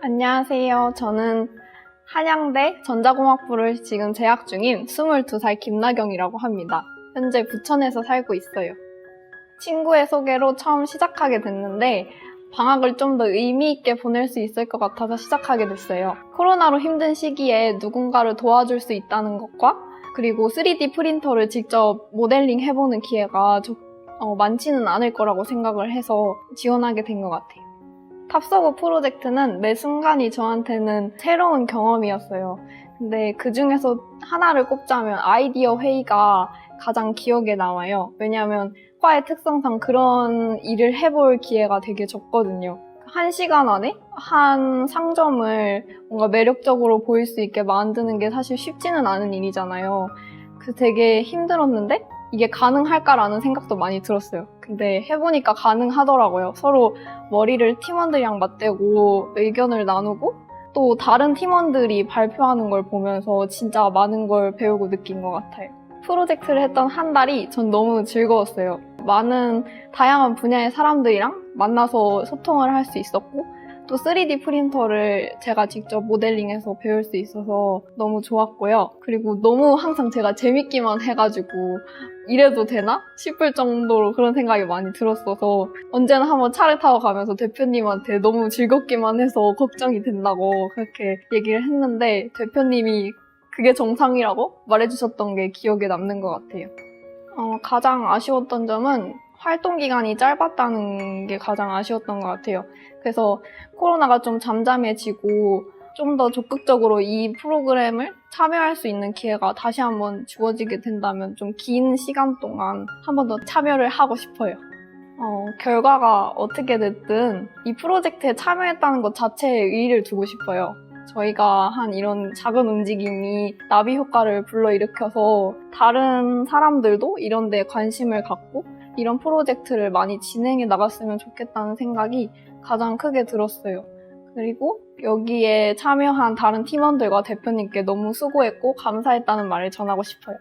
안녕하세요. 저는 한양대 전자공학부를 지금 재학 중인 22살 김나경이라고 합니다. 현재 부천에서 살고 있어요. 친구의 소개로 처음 시작하게 됐는데 방학을 좀 더 의미 있게 보낼 수 있을 것 같아서 시작하게 됐어요. 코로나로 힘든 시기에 누군가를 도와줄 수 있다는 것과 그리고 3D 프린터를 직접 모델링 해보는 기회가 저- 어, 많지는 않을 거라고 생각을 해서 지원하게 된 것 같아요. 탑서고 프로젝트는 매 순간이 저한테는 새로운 경험이었어요. 근데 그 중에서 하나를 꼽자면 아이디어 회의가 가장 기억에 남아요. 왜냐하면 과의 특성상 그런 일을 해볼 기회가 되게 적거든요. 한 시간 안에 한 상점을 뭔가 매력적으로 보일 수 있게 만드는 게 사실 쉽지는 않은 일이잖아요. 그 되게 힘들었는데 이게 가능할까라는 생각도 많이 들었어요. 근데 해보니까 가능하더라고요. 서로 머리를 팀원들이랑 맞대고 의견을 나누고 또 다른 팀원들이 발표하는 걸 보면서 진짜 많은 걸 배우고 느낀 것 같아요. 프로젝트를 했던 한 달이 전 너무 즐거웠어요. 많은 다양한 분야의 사람들이랑 만나서 소통을 할 수 있었고 또 3D 프린터를 제가 직접 모델링해서 배울 수 있어서 너무 좋았고요. 그리고 너무 항상 제가 재밌기만 해가지고 이래도 되나? 싶을 정도로 그런 생각이 많이 들었어서 언제나 한번 차를 타고 가면서 대표님한테 너무 즐겁기만 해서 걱정이 된다고 그렇게 얘기를 했는데 대표님이 그게 정상이라고 말해주셨던 게 기억에 남는 것 같아요. 어, 가장 아쉬웠던 점은 활동 기간이 짧았다는 게 가장 아쉬웠던 것 같아요. 그래서 코로나가 좀 잠잠해지고 좀 더 적극적으로 이 프로그램을 참여할 수 있는 기회가 다시 한번 주어지게 된다면 좀 긴 시간 동안 한 번 더 참여를 하고 싶어요. 어, 결과가 어떻게 됐든 이 프로젝트에 참여했다는 것 자체에 의의를 두고 싶어요. 저희가 한 이런 작은 움직임이 나비 효과를 불러일으켜서 다른 사람들도 이런 데 관심을 갖고 이런 프로젝트를 많이 진행해 나갔으면 좋겠다는 생각이 가장 크게 들었어요. 그리고 여기에 참여한 다른 팀원들과 대표님께 너무 수고했고 감사했다는 말을 전하고 싶어요.